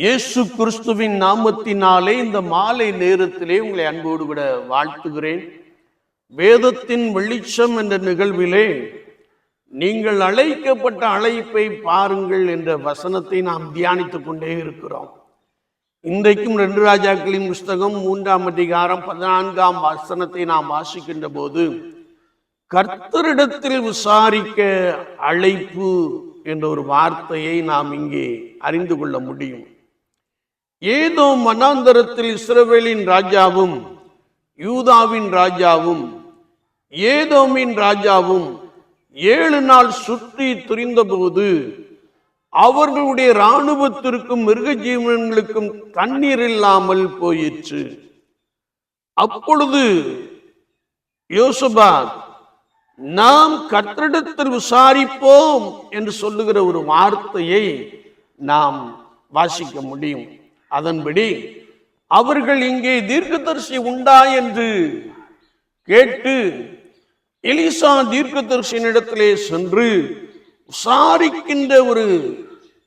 இயேசு கிறிஸ்துவின் நாமத்தினாலே இந்த மாலை நேரத்திலே உங்களை அன்போடு கூட வாழ்த்துகிறேன். வேதத்தின் வெளிச்சம் என்ற நிகழ்விலே நீங்கள் அழைக்கப்பட்ட அழைப்பை பாருங்கள் என்ற வசனத்தை நாம் தியானித்துக் கொண்டே இருக்கிறோம். இன்றைக்கும் ரெண்டு ராஜாக்களின் புஸ்தகம் மூன்றாம் அதிகாரம் பதினான்காம் வசனத்தை நாம் வாசிக்கின்ற போது கர்த்தரிடத்தில் விசாரிக்க அழைப்பு என்ற ஒரு வார்த்தையை நாம் இங்கே அறிந்து கொள்ள முடியும். ஏதோ மனாந்தரத்தில் இஸ்ரவேலின் ராஜாவும் யூதாவின் ராஜாவும் ஏதோமின் ராஜாவும் ஏழு நாள் சுற்றி துரிந்தபோது அவர்களுடைய இராணுவத்திற்கும் மிருக ஜீவன்களுக்கும் தண்ணீர் இல்லாமல் போயிற்று. அப்பொழுது யோசபா நாம் கற்றிடத்தில் விசாரிப்போம் என்று சொல்லுகிற ஒரு வார்த்தையை நாம் வாசிக்க முடியும். அதன்படி அவர்கள் இங்கே தீர்க்கதரிசி உண்டா என்று கேட்டு எலிசா தீர்க்கதரிசியினிடத்திலே சென்று விசாரிக்கின்ற ஒரு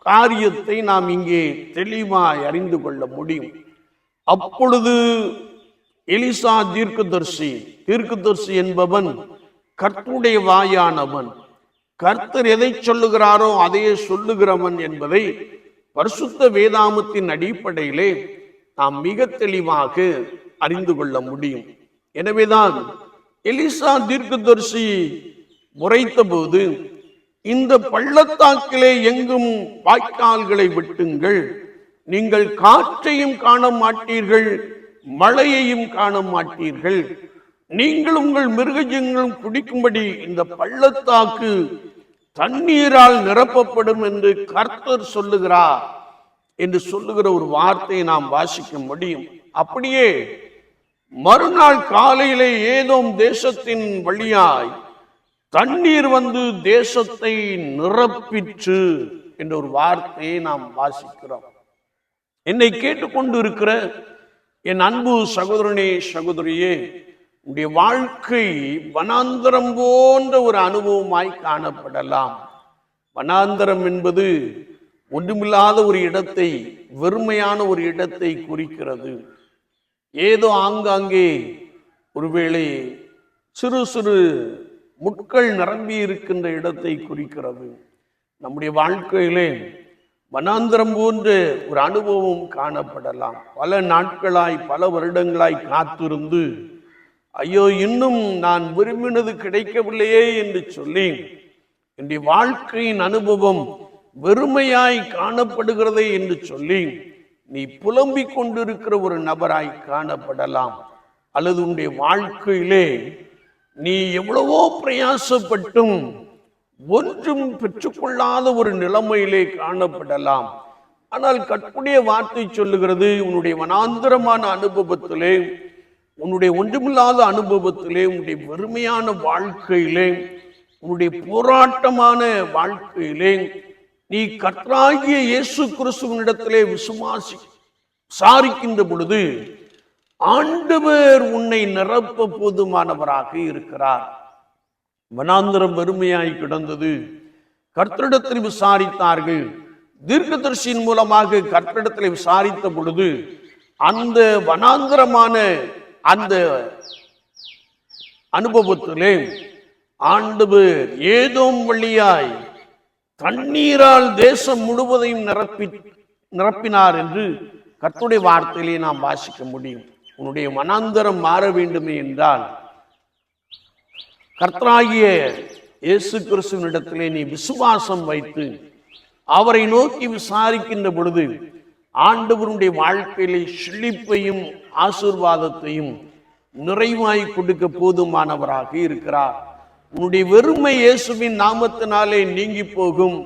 காரியத்தை நாம் இங்கே தெளிவாய் அறிந்து கொள்ள முடியும். அப்பொழுது எலிசா தீர்க்கதர்சி தீர்க்கதர்சி என்பவன் கர்த்தருடைய வாயானவன். கர்த்தர் எதை சொல்லுகிறாரோ அதையே சொல்லுகிறவன் என்பதை பரிசுத்த வேதாமத்தின் அடிப்படையிலே நாம் மிக தெளிவாக அறிந்து கொள்ள முடியும். எனவேதான் எலிசா தீர்க்கதரிசி முறைத்த போது இந்த பள்ளத்தாக்கிலே எங்கும் வாய்க்கால்களை வெட்டுங்கள் நீங்கள் காற்றையும் காண மாட்டீர்கள் மழையையும் காண மாட்டீர்கள். நீங்கள் உங்கள் மிருகஜங்களும் குடிக்கும்படி இந்த பள்ளத்தாக்கு தண்ணீரால் நிரப்பப்படும் என்று கர்த்தர் சொல்லுகிறார் என்று சொல்லுகிற ஒரு வார்த்தையை நாம் வாசிக்க முடியும். அப்படியே மறுநாள் காலையிலே ஏதோ தேசத்தின் வழியாய் தண்ணீர் வந்து தேசத்தை நிரப்பிற்று என்ற ஒரு வார்த்தையை நாம் வாசிக்கிறோம். என்னை கேட்டுக்கொண்டு இருக்கிற என் அன்பு சகோதரனே சகோதரியே உடைய வாழ்க்கை வனாந்தரம் போன்ற ஒரு அனுபவமாய் காணப்படலாம். வனாந்தரம் என்பது ஒன்றுமில்லாத ஒரு இடத்தை வெறுமையான ஒரு இடத்தை குறிக்கிறது. ஏதோ ஆங்காங்கே ஒருவேளை சிறு சிறு முட்கள் நிரம்பி இருக்கின்ற இடத்தை குறிக்கிறது. நம்முடைய வாழ்க்கையிலே வனாந்திரம் போன்ற ஒரு அனுபவம் காணப்படலாம். பல நாட்களாய் பல வருடங்களாய் காத்திருந்து ஐயோ இன்னும் நான் விரும்பினது கிடைக்கவில்லையே என்று சொல்லி என்னுடைய வாழ்க்கையின் அனுபவம் வெறுமையாய் காணப்படுகிறதே என்று சொல்லி நீ புலம்பிக் கொண்டிருக்கிற ஒரு நபராய் காணப்படலாம். அல்லது உன்னுடைய வாழ்க்கையிலே நீ எவ்வளவோ பிரயாசப்பட்டும் ஒன்றும் பெற்றுக்கொள்ளாத ஒரு நிலைமையிலே காணப்படலாம். ஆனால் கற்புடைய வார்த்தை சொல்லுகிறது உன்னுடைய வனாந்தரமான அனுபவத்திலே உன்னுடைய ஒன்றுமில்லாத அனுபவத்திலே உன்னுடைய வெறுமையான வாழ்க்கையிலே உன்னுடைய போராட்டமான வாழ்க்கையிலே நீ கற்றாகிய இயேசு கிறிஸ்துவனிடத்திலே விசுவாசி சாரிக்கின்ற பொழுது ஆண்டவர் உன்னை நிரப்ப போதுமானவராக இருக்கிறார். வனாந்திரம் வறுமையாய் கிடந்தது. கர்த்தரிடத்தில் விசாரித்தார்கள். தீர்க்கதர்சியின் மூலமாக கர்த்தரிடத்தில் விசாரித்த பொழுது அந்த வனாந்திரமான அந்த அனுபவத்திலே ஆண்டவர் ஏதோ வழியாய் தண்ணீரால் தேசம் முழுவதையும் நிரப்பி நிரப்பினார் என்று கத்துடைய வார்த்தையிலே நாம் வாசிக்க முடியும். உன்னுடைய மனாந்தரம் மாற வேண்டுமே என்றால் கர்த்தராகிய இயேசு கிறிஸ்துவனிடத்திலே நீ விசுவாசம் வைத்து அவரை நோக்கி விசாரிக்கின்ற பொழுது ஆண்டவருடைய வாழ்க்கையிலே செழிப்பையும் ஆசீர்வாதத்தையும் நிறைவாய் கொடுக்க போதுமானவராக இருக்கிறார். உன்னுடைய வெறுமை இயேசுவின் நாமத்தினாலே நீங்கி போகும்.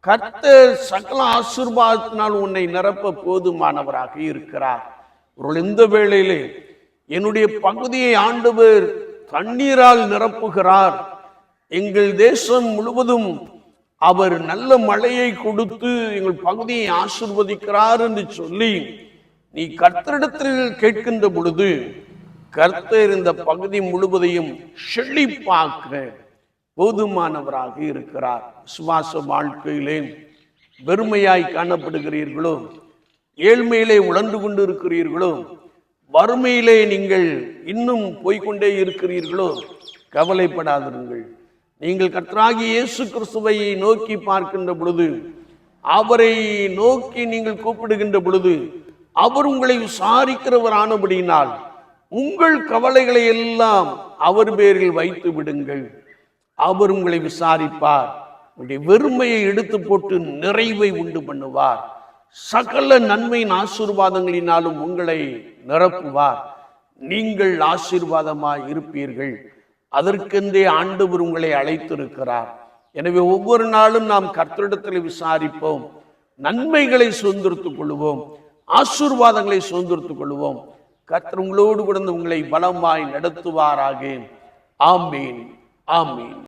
கர்த்தர் சகல ஆசீர்வாதத்தினால் உன்னை நிரப்ப போதுமானவராக இருக்கிறார். ஒரு இந்த வேளையிலே என்னுடைய பகுதியை ஆண்டவர் தண்ணீரால் நிரப்புகிறார். எங்கள் தேசம் முழுவதும் அவர் நல்ல மழையை கொடுத்து எங்கள் பகுதியை ஆசிர்வதிக்கிறார் என்று சொல்லி நீ கர்த்தரிடத்தில் கேட்கின்ற பொழுது கர்த்தர் இந்த பகுதி முழுவதையும் செழிப்பாக்க போதுமானவராக இருக்கிறார். சுவாச வாழ்க்கையிலே வெறுமையாய் காணப்படுகிறீர்களோ ஏழ்மையிலே உழந்து கொண்டு இருக்கிறீர்களோ வறுமையிலே நீங்கள் இன்னும் போய்க்கொண்டே இருக்கிறீர்களோ கவலைப்படாதிருங்கள். நீங்கள் கர்த்தராகி இயேசு கிறிஸ்துவை நோக்கி பார்க்கின்ற பொழுது அவரை நோக்கி நீங்கள் கூப்பிடுகின்ற பொழுது அவர் உங்களை விசாரிக்கிறவரானபடியினால் உங்கள் கவலைகளை எல்லாம் அவர் பேரில் வைத்து விடுங்கள். அவர் உங்களை விசாரிப்பார். உங்களுடைய வெறுமையை எடுத்து போட்டு நிறைவை உண்டு பண்ணுவார். சகல நன்மையின் ஆசீர்வாதங்களினாலும் உங்களை நிரப்புவார். நீங்கள் ஆசீர்வாதமாய் இருப்பீர்கள். அதற்கென்றே ஆண்டவர் உங்களை அழைத்திருக்கிறார். எனவே ஒவ்வொரு நாளும் நாம் கர்த்தரிடத்தில் விசாரிப்போம். நன்மைகளை சுதந்திரத்துக் கொள்வோம். ஆசீர்வாதங்களை சுதந்திரத்துக் கொள்வோம். கர்த்தர் உங்களோடு கூட உங்களை பலமாய் நடத்துவாராக. ஆமீன். ஆமீன்.